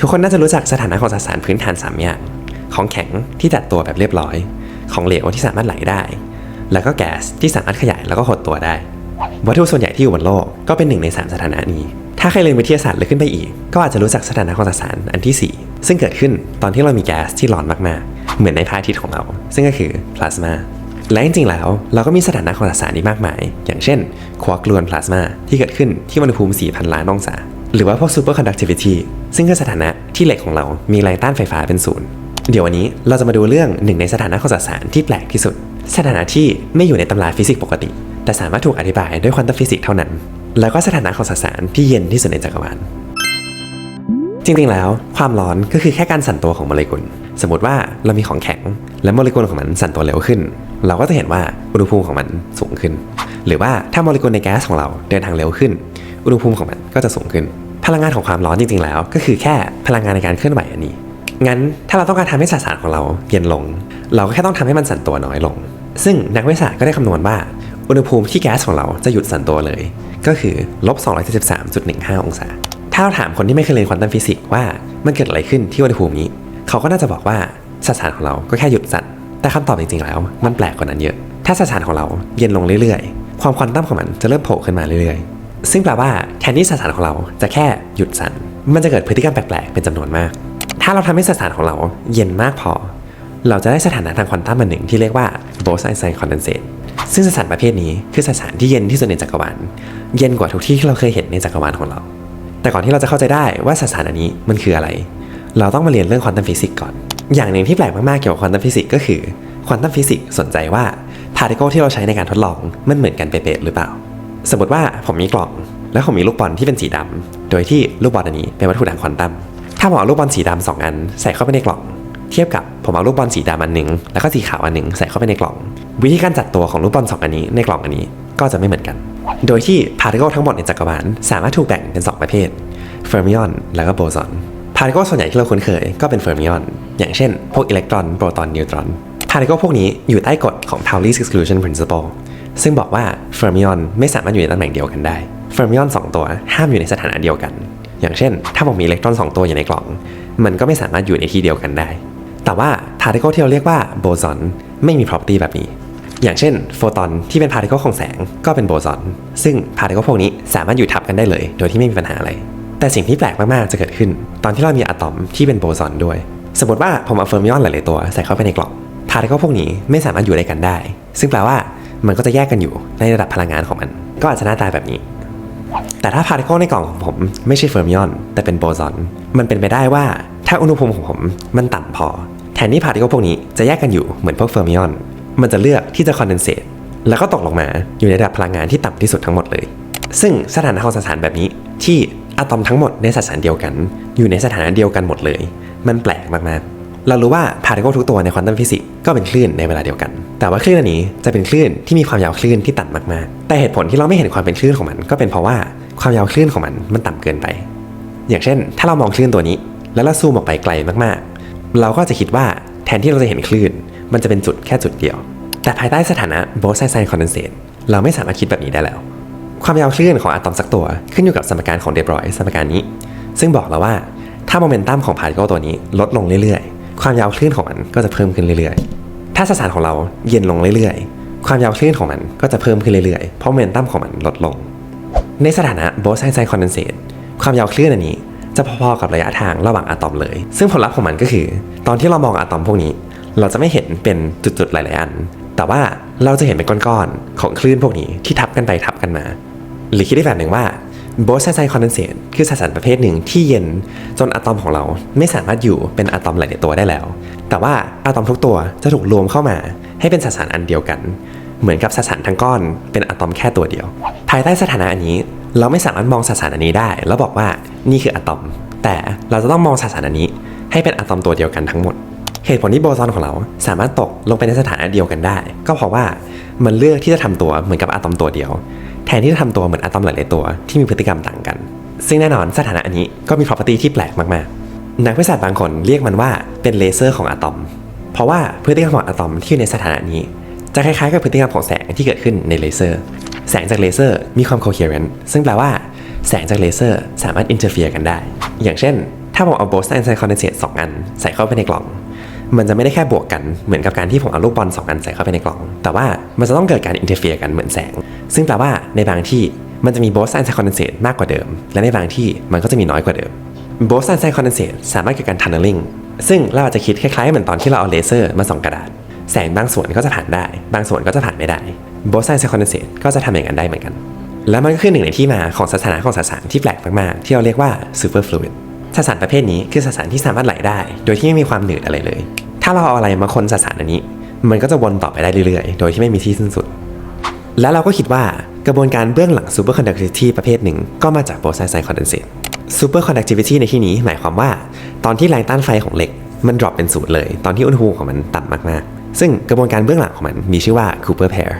ทุกคนน่าจะรู้จักสถานะของสสารพื้นฐานสามอย่างของแข็งที่จัดตัวแบบเรียบร้อย ของเหลวที่สามารถไหลได้ แล้วก็แก๊สที่สามารถขยายแล้วก็หดตัวได้ วัตถุส่วนใหญ่ที่อยู่บนโลกก็เป็นหนึ่งในสามสถานะนี้ ถ้าใครเรียนวิทยาศาสตร์ลึกขึ้นไปอีก ก็อาจจะรู้จักสถานะของสสารอันที่ 4 ซึ่งเกิดขึ้นตอนที่เรามีแก๊สที่ร้อนมากๆ เหมือนในพระอาทิตย์ของเรา ซึ่งก็คือพลาสมาและจริงๆ แล้วเราก็มีสถานะของสสารนี้มากมาย อย่างเช่น ควอกกลวนพลาสมาที่เกิดขึ้นที่อุณหภูมิ 4,000 ล้านองศา หรือว่าพวก superconductivity ซึ่งคือสถานะที่เหล็กของเรามีแรงต้านไฟฟ้าเป็นศูนย์เดี๋ยววันนี้เราจะมาดูเรื่องหนึ่งในสถานะของสสารที่แปลกที่สุด สถานะที่ไม่อยู่ในตำราฟิสิกส์ปกติ แต่สามารถถูกอธิบายด้วยควอนตัมฟิสิกส์เท่านั้น แล้วก็สถานะของสสารที่เย็นที่สุดในจักรวาลจริงๆแล้วความร้อนก็คือแค่การสั่นตัวของโมเลกุล สมมติว่าเรามีของแข็ง และโมเลกุลของมันสั่นตัวเร็วขึ้น เราก็จะเห็นว่าอุณหภูมิของมันสูงขึ้น หรือว่าถ้าโมเลกุลในแก๊สของเราเดินทางเร็วขึ้น อุณหภูมิของมันก็จะสูงขึ้น พลังงานของความร้อนจริง ๆ แล้ว ก็คือแค่พลังงานในการเคลื่อนไหวอันนี้ งั้นถ้าเราต้องการทำให้สสารของเราเย็นลง เราก็แค่ต้องทำให้มันสั่นตัวน้อยลง ซึ่งนักวิทยาศาสตร์ก็ได้คำนวณว่า อุณหภูมิที่แก๊สของเราจะหยุดสั่นตัวเลย ก็คือลบ273.15 องศา ถ้าเราถามคนที่ไม่เคยเรียนควอนตัมฟิสิกส์ว่ามันเกิดอะไรขึ้นที่อุณหภูมินี้ เขาก็น่าจะบอกว่าสสารของเราก็แค่หยุดสั่น แต่คำตอบจริงๆ แล้ว มันแปลกกว่านั้นเยอะ ถ้าสสารของเราเย็นลงเรื่อยๆ ความควอนตัมของมันจะเริ่มโผล่ขึ้นมาเรื่อยๆ ซึ่งแปลว่าแทนที่สสารของเราจะแค่หยุดสั่น มันจะเกิดพฤติกรรมแปลกๆ เป็นจำนวนมาก ถ้าเราทำให้สสารของเราเย็นมากพอ เราจะได้สถานะทางควอนตัมอันหนึ่งที่เรียกว่า Bose-Einstein condensate ซึ่งสสารประเภทนี้คือสสารที่เย็นที่สุดในจักรวาล เย็นกว่าทุกที่ที่เราเคยเห็นในจักรวาลของเรา แต่ก่อนที่เราจะเข้าใจได้ว่าสสารอันนี้มันคืออะไร เราต้องมาเรียนเรื่องควอนตัมฟิสิกส์ก่อน อย่างหนึ่งที่แปลกมากๆเกี่ยวกับควอนตัมฟิสิกส์ก็คือควอนตัมฟิสิกส์สนใจว่าพาร์ติเคิลที่เราใช้ในการทดลองมันเหมือนกันเป๊ะๆหรือเปล่า สมมติว่าผมมีกล่อง แล้วผมมีลูกบอลที่เป็นสีดำโดยที่ลูกบอลอันนี้เป็นวัตถุทางควอนตัม ถ้าผมเอาลูกบอลสีดำสองอันใส่เข้าไปในกล่อง เทียบกับผมเอาลูกบอลสีดำอันหนึ่งแล้วก็สีขาวอันหนึ่งใส่เข้าไปในกล่อง วิธีการจัดตัวของลูกบอลสองอันนี้ในกล่องอันนี้ก็จะไม่เหมือนกัน โดยที่พาร์ติเคิลทั้งหมดในจักรวาลสามารถถูกแบ่งเป็น 2 ประเภทเฟอร์มิออนแล้วก็โบซอนพาร์ติเคิลส่วนใหญ่ที่เราคุ้นเคยก็เป็นเฟอร์มิออนอย่างเช่น พวกอิเล็กตรอนโปรตอนนิวตรอนพาร์ติเคิลพวกนี้อยู่ใต้กฎของ Pauli's exclusion principle ซึ่งบอกว่าเฟอร์มิออนไม่สามารถอยู่ในตำแหน่งเดียวกันได้เฟอร์มิออนสองตัวห้ามอยู่ในสถานะเดียวกัน อย่างเช่น ถ้าผมมีอิเล็กตรอน 2 ตัวอยู่ในกล่อง มันก็ไม่สามารถอยู่ในที่เดียวกันได้ แต่ว่าพาร์ติเคิลที่เราเรียกว่าโบซอนไม่มี property แบบนี้ อย่างเช่นโฟตอนที่เป็นพาร์ติเคิลของแสงก็เป็นโบซอนซึ่งพาร์ติเคิลพวกนี้สามารถอยู่ทับกันได้เลย โดยที่ไม่มีปัญหาอะไร แต่สิ่งที่แปลกมากๆจะเกิดขึ้น ตอนที่เรามีอะตอมที่เป็นโบซอนด้วย สมมติว่าผมเอาเฟอร์มิออนหลายๆตัวใส่เข้าไปในกล่องพาร์ติเคิลพวกนี้ไม่สามารถอยู่ด้วยกันได้ ซึ่งแปลว่า มันก็จะแยกกันอยู่ในระดับพลังงานของมัน ก็อาจจะหน้าตาแบบนี้ แต่ถ้าพาร์ติเคิลในกล่องของผมไม่ใช่เฟอร์มิออน แต่เป็นโบซอน มันเป็นไปได้ว่าถ้าอุณหภูมิของผมมันต่ำพอ แทนที่พาร์ติเคิลพวกนี้จะแยกกันอยู่เหมือนพวกเฟอร์มิออน มันจะเลือกที่จะคอนเดนเซตแล้วก็ตกลงมาอยู่ในระดับพลังงานที่ต่ำที่สุดทั้งหมดเลย ซึ่งสถานะของสสารแบบนี้ที่อะตอมทั้งหมดในสสารเดียวกัน อยู่ในสถานะเดียวกันหมดเลย มันแปลกมากๆเรารู้ว่าพาร์ติเคิลทุกตัวในควอนตัมฟิสิกส์ก็เป็นคลื่นในเวลาเดียวกัน แต่ว่าคลื่นอันนี้จะเป็นคลื่นที่มีความยาวคลื่นที่ต่ำมากๆ แต่เหตุผลที่เราไม่เห็นความเป็นคลื่นของมัน ก็เป็นเพราะว่าความยาวคลื่นของมันมันต่ำเกินไป อย่างเช่น ถ้าเรามองคลื่นตัวนี้ แล้วเราซูมออกไปไกลมากๆ เราก็จะคิดว่าแทนที่เราจะเห็นคลื่น มันจะเป็นจุดแค่จุดเดียว แต่ภายใต้สถานะ Bose-Einstein condensate เราไม่สามารถคิดแบบนี้ได้แล้ว ความยาวคลื่นของอะตอมสักตัวขึ้นอยู่กับสมการของเดบรอยสมการนี้ ซึ่งบอกเราว่าถ้าโมเมนตัมของพาร์ติเคิลตัวนี้ลดลงเรื่อยๆ ความยาวคลื่นของมันก็จะเพิ่มขึ้นเรื่อยๆ ถ้าสสารของเราเย็นลงเรื่อยๆ ความยาวคลื่นของมันก็จะเพิ่มขึ้นเรื่อยๆ เพราะโมเมนตัมของมันลดลง ในสถานะ Bose-Einstein condensate ความยาวคลื่นอันนี้จะพอๆกับระยะทางระหว่างอะตอมเลย ซึ่งผลลัพธ์ของมันก็คือ ตอนที่เรามองอะตอมพวกนี้ เราจะไม่เห็นเป็นจุดๆหลายๆอัน แต่ว่าเราจะเห็นเป็นก้อนๆของคลื่นพวกนี้ที่ทับกันไปทับกันมา หรือคิดได้แบบหนึ่งว่า Bose-Einstein condensate คือสสารประเภทหนึ่งที่เย็นจนอะตอมของเราไม่สามารถอยู่เป็นอะตอมหลายๆตัวได้แล้ว แต่ว่าอะตอมทุกตัวจะถูกรวมเข้ามา ให้เป็นสสารอันเดียวกัน เหมือนกับสสารทั้งก้อน เป็นอะตอมแค่ตัวเดียว ภายใต้สถานะอันนี้ เราไม่สามารถมองสสารอันนี้ได้ แล้วบอกว่านี่คืออะตอม แต่เราจะต้องมองสสารอันนี้ ให้เป็นอะตอมตัวเดียวกันทั้งหมด เหตุผลที่โบซอนของเราสามารถตกลงไปในสถานะเดียวกันได้ ก็เพราะว่ามันเลือกที่จะทำตัวเหมือนกับอะตอมตัวเดียว แทนที่จะทำตัวเหมือนอะตอมหลายๆตัวที่มีพฤติกรรมต่างกัน ซึ่งแน่นอนสถานะอันนี้ก็มี property ที่แปลกมากๆ นักวิทยาศาสตร์บางคนเรียกมันว่าเป็นเลเซอร์ของอะตอม เพราะว่าพฤติกรรมของอะตอมที่อยู่ในสถานะนี้ จะคล้ายๆกับพฤติกรรมของแสงที่เกิดขึ้นในเลเซอร์ แสงจากเลเซอร์มีความ coherent ซึ่งแปลว่าแสงจากเลเซอร์สามารถ interfere กันได้ อย่างเช่น ถ้าผมเอาโบสไตน์ไซคอนเดนเซตสองอัน ใส่เข้าไปในกล่อง มันจะไม่ได้แค่บวกกันเหมือนกับการที่ผมเอาลูกบอลสองอันใส่เข้าไปในกล่อง แต่ว่ามันจะต้องเกิดการอินเทอร์เฟียกันเหมือนแสง ซึ่งแปลว่าในบางที่มันจะมีโบสไตน์ไซคอนเดนเซตมากกว่าเดิม และในบางที่มันก็จะมีน้อยกว่าเดิม โบสไตน์ไซคอนเดนเซตสามารถเกิดการทันเนลลิงซึ่งเราอาจจะคิดคล้ายๆเหมือนตอนที่เราเอาเลเซอร์มาส่องกระดาษ แสงบางส่วนก็จะผ่านได้ บางส่วนก็จะผ่านไม่ได้โบสไตน์ไซคอนเดนเซตก็จะทำอย่างนั้นได้เหมือนกัน แล้วมันก็คือหนึ่งในที่มาของสถานะของสสารที่แปลกมากๆที่เราเรียกว่า superfluid สสารประเภทนี้คือสสารที่สามารถไหลได้ โดยที่ไม่มีความหนืดอะไรเลย ถ้าเราเอาอะไรมาคนสสารอันนี้ มันก็จะวนต่อไปได้เรื่อยๆ โดยที่ไม่มีที่สิ้นสุด แล้วเราก็คิดว่ากระบวนการเบื้องหลัง superconductivity ประเภทหนึ่งก็มาจาก Bose-Einstein condensate superconductivity ในที่นี้หมายความว่า ตอนที่แรงต้านไฟของเหล็ก มันดรอปเป็นศูนย์เลย ตอนที่อุณหภูมิของมันต่ำมากๆ ซึ่งกระบวนการเบื้องหลังของมันมีชื่อว่า Cooper pair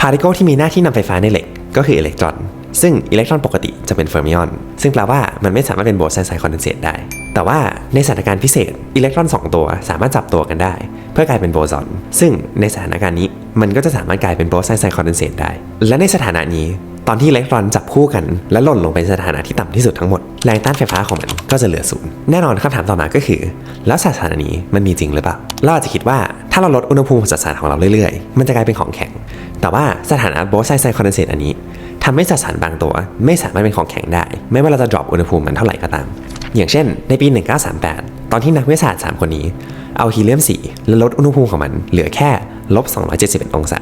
พาร์ติเคิลที่มีหน้าที่นำไฟฟ้าในเหล็กก็คืออิเล็กตรอน ซึ่งอิเล็กตรอนปกติจะเป็นเฟอร์มิออน ซึ่งแปลว่ามันไม่สามารถเป็นโบสไซน์คอนเดนเซตได้ แต่ว่าในสถานการณ์พิเศษ อิเล็กตรอน 2 ตัวสามารถจับตัวกันได้ เพื่อกลายเป็นโบซอน ซึ่งในสถานการณ์นี้มันก็จะสามารถกลายเป็นโบสไซน์คอนเดนเซตได้ และในสถานะนี้ ตอนที่อิเล็กตรอนจับคู่กัน และหล่นลงไปสถานะที่ต่ำที่สุดทั้งหมด แรงต้านไฟฟ้าของมันก็จะเหลือศูนย์แน่นอนคำถามต่อมาก็คือ แล้วสถานะนี้มันมีจริงหรือเปล่าเราอาจจะคิดว่าถ้าเราลดอุณหภูมิของสสารของเราเรื่อยๆ มันจะกลายเป็นของแข็ง แต่ว่าสถานะโบสไซน์คอนเดนเซตอันนี้ทำให้สสารบางตัวไม่สามารถเป็นของแข็งได้ ไม่ว่าเราจะดรอปอุณหภูมิมันเท่าไหร่ก็ตาม อย่างเช่น ในปี 1938 ตอนที่นักวิทยาศาสตร์ 3 คนนี้ เอาฮีเลียม 4 และลดอุณหภูมิของมันเหลือแค่ลบ271 องศา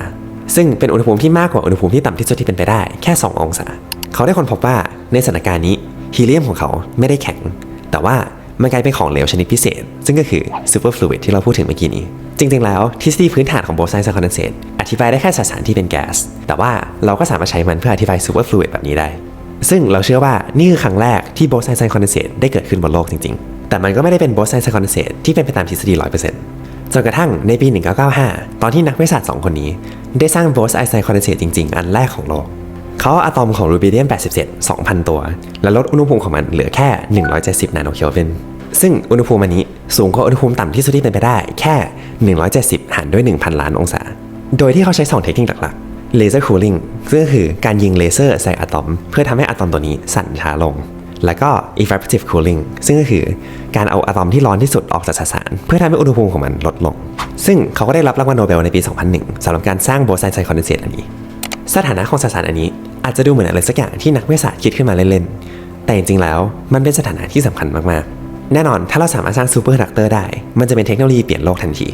ซึ่งเป็นอุณหภูมิที่มากกว่าอุณหภูมิที่ต่ำที่สุดที่เป็นไปได้แค่ 2 องศา เขาได้ค้นพบว่าในสถานการณ์นี้ฮีเลียมของเขาไม่ได้แข็ง แต่ว่ามันกลายเป็นของเหลวชนิดพิเศษ ซึ่งก็คือซูเปอร์ฟลูอิดที่เราพูดถึงเมื่อกี้นี้ จริง ๆ แล้วทฤษฎีพื้นฐานของโบไซน์ไซคอนเดนเซตอธิบายได้แค่สสารที่เป็นแก๊ส แต่ว่าเราก็สามารถใช้มันเพื่ออธิบายซูเปอร์ฟลูอิดแบบนี้ได้ ซึ่งเราเชื่อว่านี่คือครั้งแรกที่โบไซน์ไซคอนเดนเซตได้เกิดขึ้นบนโลกจริง ๆ แต่มันก็ไม่ได้เป็นโบไซน์ไซคอนเดนเซตที่เป็นไปตามทฤษฎี100%จนกระทั่งในปี 1995 ตอนที่นักวิทยาศาสตร์2คนนี้ ได้สร้างโบไซน์ไซคอนเดนเซตจริง ๆ อันแรกของโลก เขาอาอะตอมของรูบิเดียม 87 2,000 ตัว และลดอุณหภูมิของมันเหลือแค่ 170 นาโนเคลวิน ซึ่งอุณหภูมิอันนี้สูงกว่าอุณหภูมิต่ำที่สุดที่เป็นไปได้แค่ 170 หารด้วย 1,000 ล้านองศา โดยที่เขาใช้ 2 เทคนิคหลักๆเลเซอร์คูลิ่งซึ่งก็คือการยิงเลเซอร์ใส่อะตอม เพื่อทำให้อะตอมตัวนี้สั่นช้าลงแล้วก็ evaporative cooling ซึ่งก็คือการเอาอะตอมที่ร้อนที่สุดออกจากสสาร เพื่อทำให้อุณหภูมิของมันลดลง ซึ่งเขาก็ได้รับรางวัลโนเบลในปี 2001สำหรับการสร้างโบไซน์ไซคอนเดนเซตอันนี้ สถานะของสสารอันนี้อาจจะดูเหมือนอะไรสักอย่างที่นักวิทยาศาสตร์คิดขึ้นมาเล่นๆ แต่จริงๆ แล้วมันเป็นสถานะที่สำคัญมากๆ แน่นอนถ้าเราสามารถสร้างซูเปอร์ดักเตอร์ได้ มันจะเป็นเทคโนโลยีเปลี่ยนโลกทันที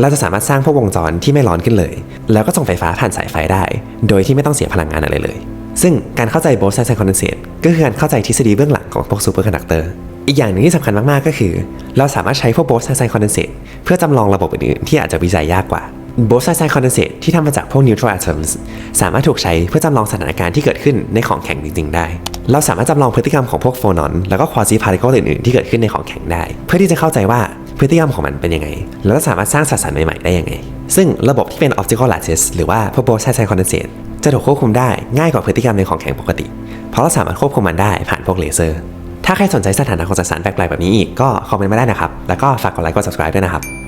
เราจะสามารถสร้างพวกวงจรที่ไม่ร้อนขึ้นเลย แล้วก็ส่งไฟฟ้าผ่านสายไฟได้ โดยที่ไม่ต้องเสียพลังงานอะไรเลย ซึ่งการเข้าใจโบสไซคอนเดนเซตก็คือการเข้าใจทฤษฎีเบื้องหลังของพวกซูเปอร์คอนดักเตอร์ อีกอย่างหนึ่งที่สำคัญมากๆก็คือ เราสามารถใช้พวกโบสไซน์คอนเดนเซตเพื่อจำลองระบบอื่นๆที่อาจจะวิจัยยากกว่าโบสไซน์คอนเดนเซตที่ทำมาจากพวกนิวทรัลอะตอมส์สามารถถูกใช้เพื่อจำลองสถานการณ์ที่เกิดขึ้นในของแข็งจริงๆได้ เราสามารถจำลองพฤติกรรมของพวกโฟนอนแล้วก็ควอซีพาร์ติเคิลอื่นๆที่เกิดขึ้นในของแข็งได้ เพื่อที่จะเข้าใจว่าพฤติกรรมของมันเป็นยังไง แล้วก็สามารถสร้างสสารใหม่ๆได้ยังไง ซึ่งระบบที่เป็น optical lattice หรือว่าพวกโบสไซน์คอนเดนเซตจะถูกควบคุมได้ง่ายกว่าพฤติกรรมในของแข็งปกติ เพราะเราสามารถควบคุมมันได้ผ่านพวกเลเซอร์ ถ้าใครสนใจสถานะของสสารแปลกๆแบบนี้อีกก็คอมเมนต์มาได้นะครับ แล้วก็ฝากกดไลค์กด subscribe ด้วยนะครับ